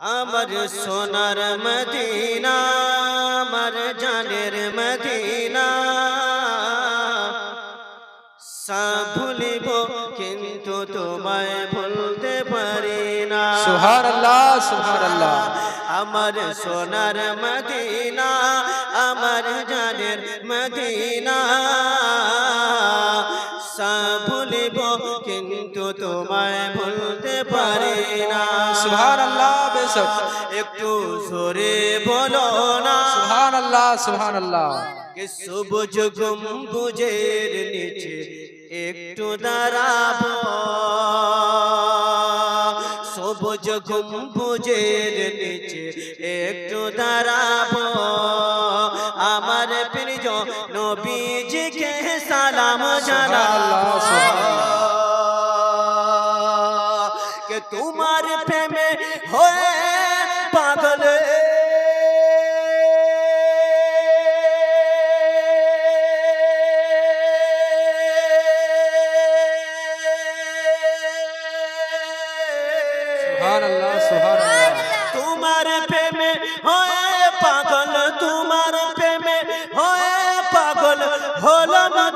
আমার সোনার মদিনা আমার জানের মদিনা সব ভুলিব কিন্তু তোমায় ভুলতে পারি না সুহার আল্লাহ সুহার আল্লাহ আমার সোনার মদিনা আমার জানের মদিনা সব ভুলিব কিন্তু তোমায় ভুলতে পারি না সুহার আল্লাহ বেশক একটু জোরে বলো না। সুহার আল্লাহ সুহার আল্লাহ সবুজ গম্বুজের নিচে একটু দাঁড়াবো? সবুজ গম্বুজের নিচে একটু দাঁড়াবো। আমার প্রিয় নবীজিকে সালাম জানাব। কে তোমার প্রেমে হয়ে আল্লাহ তোমার প্রেমে হয়ে পাগল তোমার প্রেমে হয়ে পাগল হলো না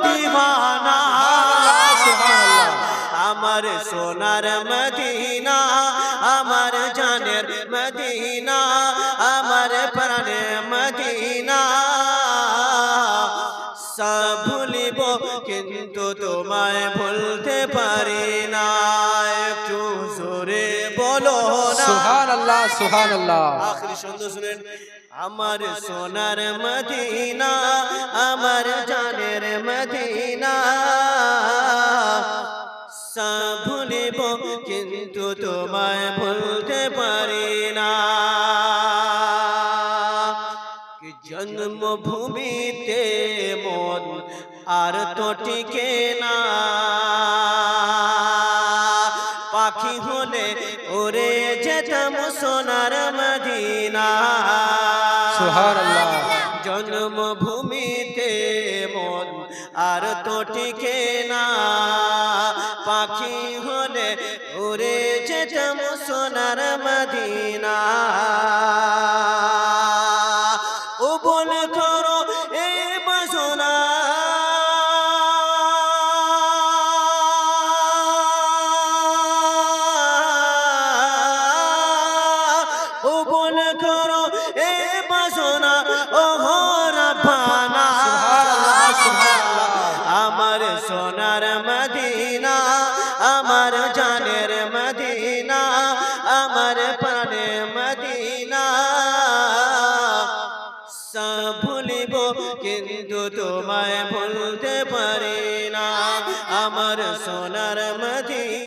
আমার সোনার মদিনা আমার জানের মদিনা আমার প্রাণে মদিনা। সব ভুলিব কিন্তু তোমায় ভুলতে পারি না। বলো না। আল্লাহ সুহার আল্লাহ আখরি সুন্দর শুনেন। আমার সোনার মদিনা আমার জানের মদিনা। ভুলিব কিন্তু তোমায় ভুলতে পারি না। জন্মভূমিতে মন আর তো টিকে না। পাখি হলে ওরে যেতাম সোনার মদিনা। জন্মভূমিতে মন আর তো টিকে না। পাখি হলে ওরে যেতাম সোনার মদিনা। ও বল করো এ বসনা সোনার মদিনা, আমার জানের মদিনা, আমার প্রাণে মদিনা। সব ভুলিব, কিন্তু তোমায় ভুলতে পারি না। আমার সোনার মদিনা